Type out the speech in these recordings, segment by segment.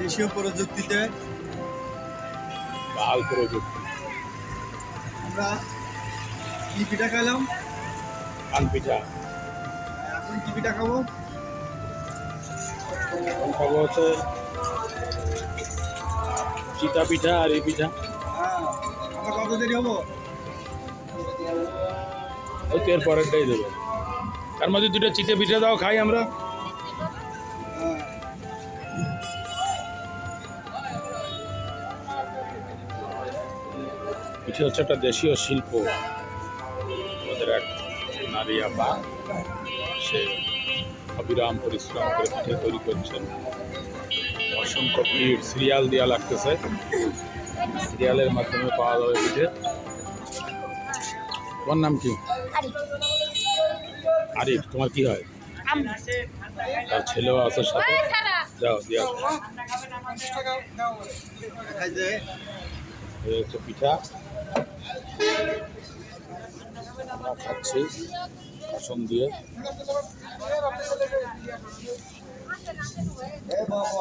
দেশীয় প্রযুক্তিতে বাল প্রযুক্তি। আমরা কি পিঠা খাইলাম? পান পিঠা। এখন কি পিঠা খাব? এখন খাব হচ্ছে চিতা পিঠা আর এই পিঠা। হ্যাঁ আমরা কত দেরি হব? ওই তো এর পরেরটাই দেবে। তার মধ্যে দুটো চিতে পিঠা দাও খাই আমরা। পিঠে হচ্ছে একটা দেশীয় শিল্প। আমাদের এক নারী আপা সে অবিরাম পরিশ্রম করে পিঠে তৈরি করছেন। অসংখ্য ভিড় সিরিয়াল দেওয়া লাগতেছে। সিরিয়ালের মাধ্যমে পাওয়া যাবে পিঠে। তোমার নাম কি? আরিফ। তোমার কি হয়? তার ছেলেও আছে সাথে। যাও দিয়া। এই হচ্ছে পিঠা। খাচ্ছি আসন দিয়ে। এ বাবা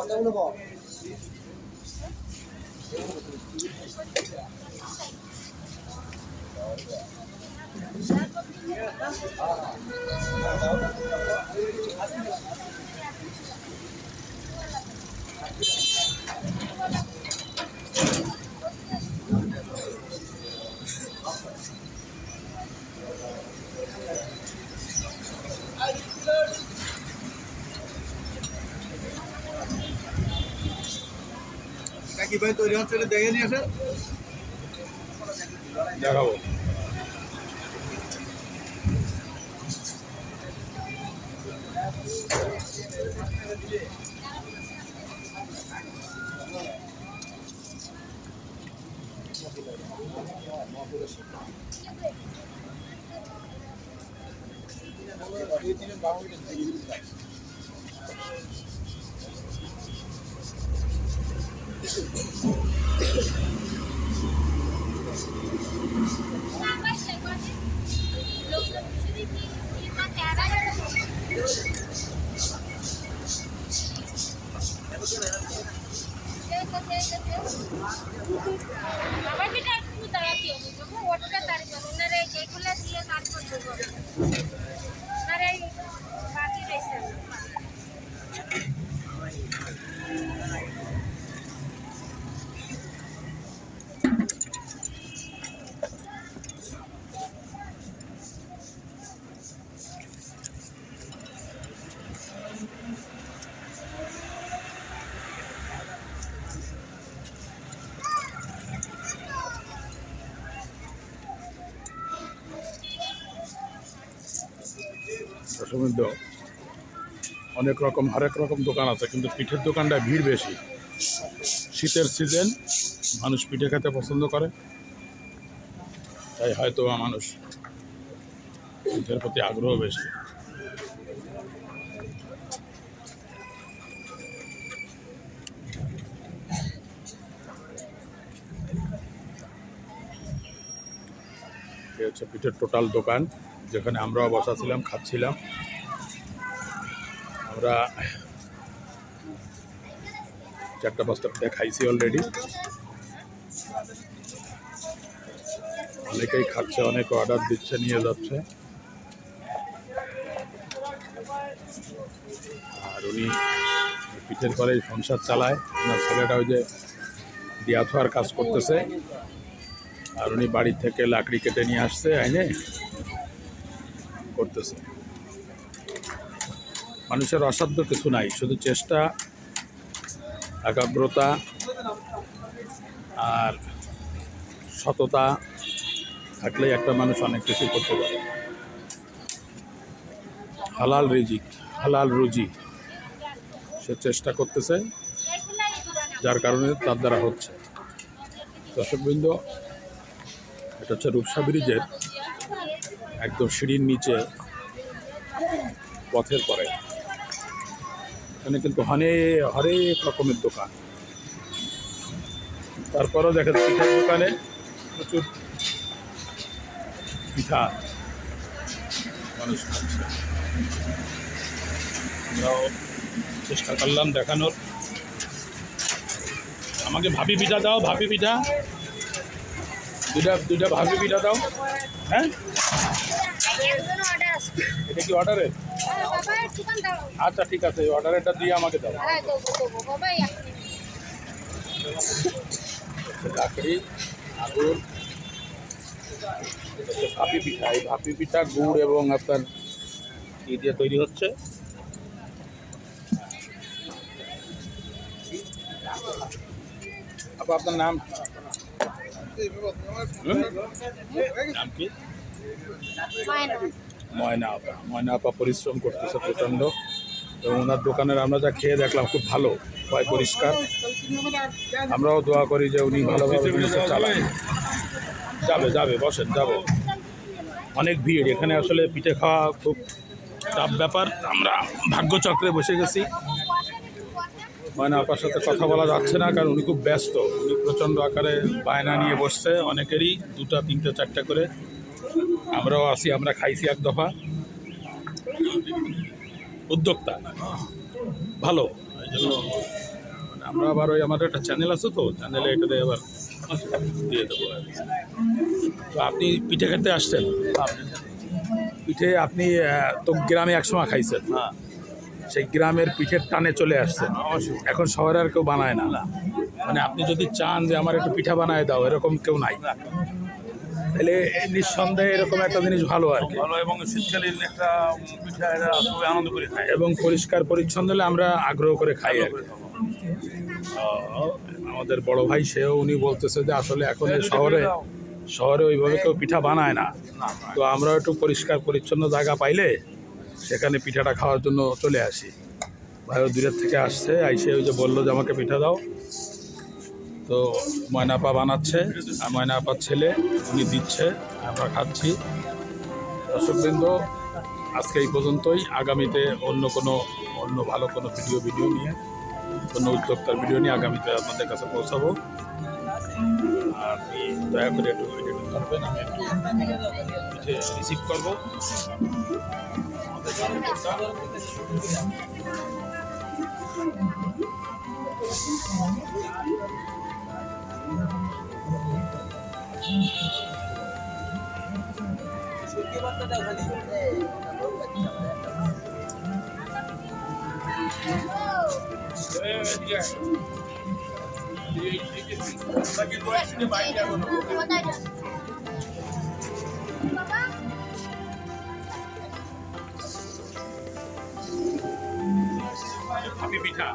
ভাই তৈরি হচ্ছে এটা দেখে নিয়ে আসে দেখাবো। আমার বেটা একটু দাঁড়াতে হবে ওটা তার জন্য যেগুলো দিয়ে কাজ করতে হবে আর এই বাকি রয়েছে সমৃদ্ধ। অনেক রকম হরেক রকম দোকান আছে, কিন্তু পিঠের দোকানটা ভিড় বেশি। শীতের সিজন মানুষ পিঠে খেতে পছন্দ করে। তাই হয়তো মানুষ পিঠের প্রতি আগ্রহ বেশি। হচ্ছে পিঠের টোটাল দোকান। যেখানে আমরাও বসা ছিলাম খাচ্ছিলাম। আমরা চারটা পাঁচটা পিঠা খাইছি অলরেডি অনেকেই খাচ্ছে, অনেকে অর্ডার দিচ্ছে, নিয়ে যাচ্ছে। আর উনি পিঠের পরে সংসার চালায়, ওনার ছেলেটা ওই যে দিয়াথোয়ার কাজ করতেছে। আর উনি বাড়ি থেকে লাকড়ি কেটে নিয়ে আসছে আইনে। করতেছে। মানুষের অসাধ্য কিছু নাই, শুধু চেষ্টা, একাগ্রতা আর সততা থাকলেই একটা মানুষ অনেক কিছু করতে পারে। হালাল রিজিক, হালাল রুজি, সে চেষ্টা করতেছে, যার কারণে তার দ্বারা হচ্ছে। দর্শকবৃন্দ, এটা হচ্ছে রূপসা ব্রিজের একদম সিঁড়ির নিচে পথের পরে। এখানে কিন্তু অনেক হরেক রকমের দোকান। তারপরেও দেখেন পিঠার দোকানে প্রচুর পিঠা মানুষ খাচ্ছে। আমরাও চেষ্টা করলাম দেখানোর। আমাকে ভাপি পিঠা দাও, ভাপি পিঠা। দুটা দুটা ভাপি পিঠা দাও। হ্যাঁ? অর্ডার এটা কি দাও আচ্ছা ঠিক আছে, এই অর্ডারেরটা দিয়ে আমাকে দাও। বাবা চাকরি আগুন ভাপি পিঠা, এই ভাপি পিঠা, গুড় এবং আপনার কি দিয়ে তৈরি হচ্ছে? আপু আপনার নাম মায়না আপা, ময়না আপা পরিশ্রম করতেছে প্রচণ্ড। এবং ওনার দোকানের আমরা যা খেয়ে দেখলাম, খুব ভালো, হয় পরিষ্কার। আমরাও দোয়া করি যে উনি ভালোভাবে চালান। যাবে যাবে, বসেন, যাবে। অনেক ভিড়, এখানে আসলে পিঠে খাওয়া খুব টাফ ব্যাপার। আমরা ভাগ্যচক্রে বসে গেছি। ময়না আপার সাথে কথা বলা যাচ্ছে না কারণ উনি খুব ব্যস্ত। উনি প্রচণ্ড আকারে বায়না নিয়ে বসছে অনেকেরই দুটা তিনটা চারটা করে। আমরাও আসি আমরা খাইছি এক দফা। উদ্যোক্তা। ভালো। এই জন্য মানে আমরা আবার ওই আমাদের একটা চ্যানেল আছে তো চ্যানেলে এটাতে আবার দিয়ে দেবো। তো আপনি পিঠে খেতে আসছেন? পিঠে আপনি তো গ্রামে একসময় খাইছেন। সেই গ্রামের পিঠের টানে চলে আসছেন এখন শহরে আর কেউ বানায় না। মানে আপনি যদি চান যে আমার একটু পিঠা বানায় দাও এরকম কেউ নাই। তাহলে এই নিঃসন্দেহে এরকম একটা জিনিস ভালো আর কি। ভালো এবং শীতকালীন একটা পিঠা সবাই আনন্দ করে খায়। এবং পরিষ্কার পরিচ্ছন্ন হলে আমরা আগ্রহ করে খাই আর আমাদের বড় ভাই সেও উনি বলতেছে যে আসলে এখন এই শহরে শহরে ওইভাবে কেউ পিঠা বানায় না। তো আমরা একটু পরিষ্কার পরিচ্ছন্ন জায়গা পাইলে সেখানে পিঠাটা খাওয়ার জন্য চলে আসি। ভাইও দূরের থেকে আসছে, আইসে ওই যে বলল যে আমাকে পিঠা দাও। তো ময়নাপা বানাচ্ছে, আর ময়নাপার ছেলে উনি দিচ্ছে, আমরা খাচ্ছি। দর্শকবৃন্দ, আজকে এই পর্যন্তই। আগামীতে অন্য কোনো, অন্য ভালো কোনো ভিডিও ভিডিও নিয়ে কোনো উদ্যোক্তার ভিডিও নিয়ে আগামীতে আপনাদের কাছে পৌঁছাবো। আপনি দয়া করে একটু ধরবেন, আমি একটু রিসিভ করব। আমাদের উদ্যোক্তা। কোথায় যাবে বাবা ভাপি পিঠা।